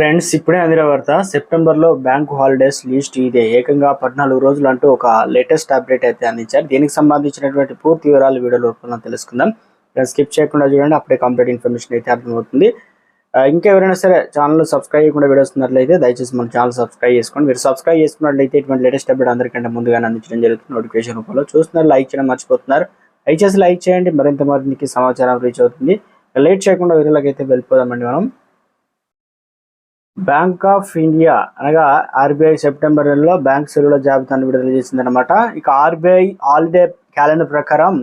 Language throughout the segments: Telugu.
ఫ్రెండ్స్ ఇప్పుడే అందిన వార్త సెప్టెంబర్లో బ్యాంకు హాలిడేస్ లిస్ట్ ఇదే. ఏకంగా పద్నాలుగు రోజులు అంటూ ఒక లేటెస్ట్ అప్డేట్ అయితే అందించారు. దీనికి సంబంధించినటువంటి పూర్తి వివరాలు వీడియో రూపంలో తెలుసుకుందాం. ఫ్రెండ్స్ స్కిప్ చేయకుండా చూడండి అప్పుడే కంప్లీట్ ఇన్ఫర్మేషన్ అయితే అర్థమవుతుంది. ఇంకా ఎవరైనా సరే ఛానల్ సబ్స్క్రైబ్ చేయకుండా వీడియోస్ ఉన్నట్లయితే దయచేసి మన ఛానల్ సబ్స్క్రైబ్ చేసుకోండి. మీరు సబ్స్క్రైబ్ చేసుకున్నట్లయితే ఇటువంటి లేటెస్ట్ అప్డేట్ అందరికంటే ముందుగానే అందించడం జరుగుతుంది. నోటిఫికేషన్ రూపంలో చూస్తున్నారు లైక్ చేయడం మర్చిపోతున్నారు. దయచేసి లైక్ చేయండి. మరింత మరికి సమాచారం రీచ్ అవుతుంది. లేట్ చేయకుండా వీడియోలోకి అయితే వెళ్ళిపోదామండి మనం. బ్యాంక్ ఆఫ్ ఇండియా అనగా ఆర్బీఐ సెప్టెంబర్ నెలలో బ్యాంక్ సెలవుల జాబితాను విడుదల చేసిందనమాట ఇక ఆర్బీఐ హాలిడే క్యాలెండర్ ప్రకారం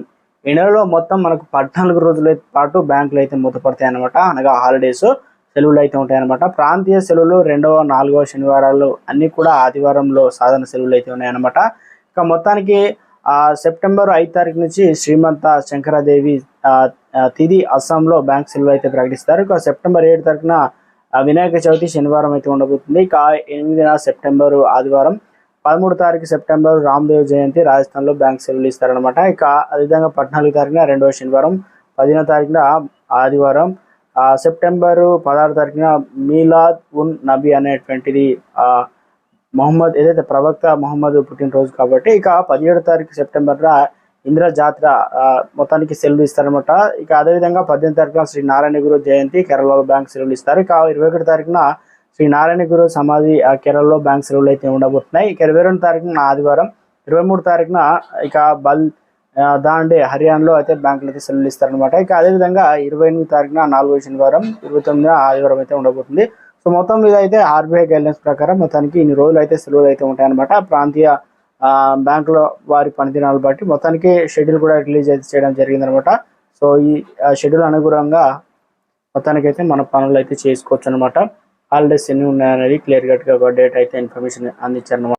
ఈ నెలలో మొత్తం మనకు పద్నాలుగు రోజుల పాటు బ్యాంకులు అయితే మూతపడతాయి అనమాట అనగా హాలిడేస్ సెలవులు అయితే ఉంటాయన్నమాట. ప్రాంతీయ సెలవులు రెండవ నాలుగవ శనివారాలు అన్నీ కూడా ఆదివారంలో సాధారణ సెలవులు అయితే ఉన్నాయన్నమాట. ఇక మొత్తానికి సెప్టెంబర్ ఐదు తారీఖు నుంచి శ్రీమంత శంకరాదేవి తిది అస్సాంలో బ్యాంక్ సెలవులు అయితే ప్రకటిస్తారు. ఇక సెప్టెంబర్ ఏడు తారీఖున వినాయక చవితి శనివారం అయితే ఉండబోతుంది. ఇక ఎనిమిదిన సెప్టెంబర్ ఆదివారం పదమూడు తారీఖు సెప్టెంబర్ రామ్దేవ్ జయంతి రాజస్థాన్లో బ్యాంక్ సెలవులు ఇస్తారనమాట ఇక అదేవిధంగా పద్నాలుగు తారీఖున రెండవ శనివారం పదిహేనో తారీఖున ఆదివారం సెప్టెంబరు పదహారు తారీఖున మీలాద్ ఉన్ నబీ అనేటువంటిది మొహమ్మద్ ఏదైతే ప్రవక్త మొహమ్మద్ పుట్టినరోజు కాబట్టి ఇక పదిహేడు తారీఖు సెప్టెంబర్లో ఇంద్ర జాతర మొత్తానికి సెలవులు ఇస్తారనమాట ఇక అదేవిధంగా పద్దెనిమిది తారీఖున శ్రీ నారాయణ గురు జయంతి కేరళలో బ్యాంక్ సెలవులు ఇస్తారు. ఇక ఇరవై ఒకటి తారీఖున శ్రీ నారాయణ గురు సమాధి కేరళలో బ్యాంక్ సెలవులు అయితే ఉండబోతున్నాయి. ఇక ఇరవై రెండు తారీఖున ఆదివారం ఇరవై మూడు తారీఖున ఇక బల్ దాండే హర్యానాలో అయితే బ్యాంకులు అయితే సెలవులు ఇస్తారనమాట ఇక అదేవిధంగా ఇరవై ఎనిమిది తారీఖున నాలుగో శనివారం ఇరవై తొమ్మిదిన ఆదివారం అయితే ఉండబోతుంది. సో మొత్తం మీద అయితే ఆర్బీఐ గైడ్లైన్స్ ప్రకారం మొత్తానికి ఇన్ని రోజులు అయితే సెలవులు అయితే ఉంటాయన్నమాట. ప్రాంతీయ బ్యాంకులో వారి పనిదినాలు బట్టి మొత్తానికి షెడ్యూల్ కూడా రిలీజ్ అయితే చేయడం జరిగిందనమాట. సో ఈ ఆ, షెడ్యూల్ అనుగుణంగా మొత్తానికి అయితే మన పనులు అయితే చేసుకోవచ్చు అనమాట హాలిడేస్ ఎన్ని ఉన్నాయనేది క్లియర్ కట్గా ఒక డేట్ అయితే ఇన్ఫర్మేషన్ అందించారు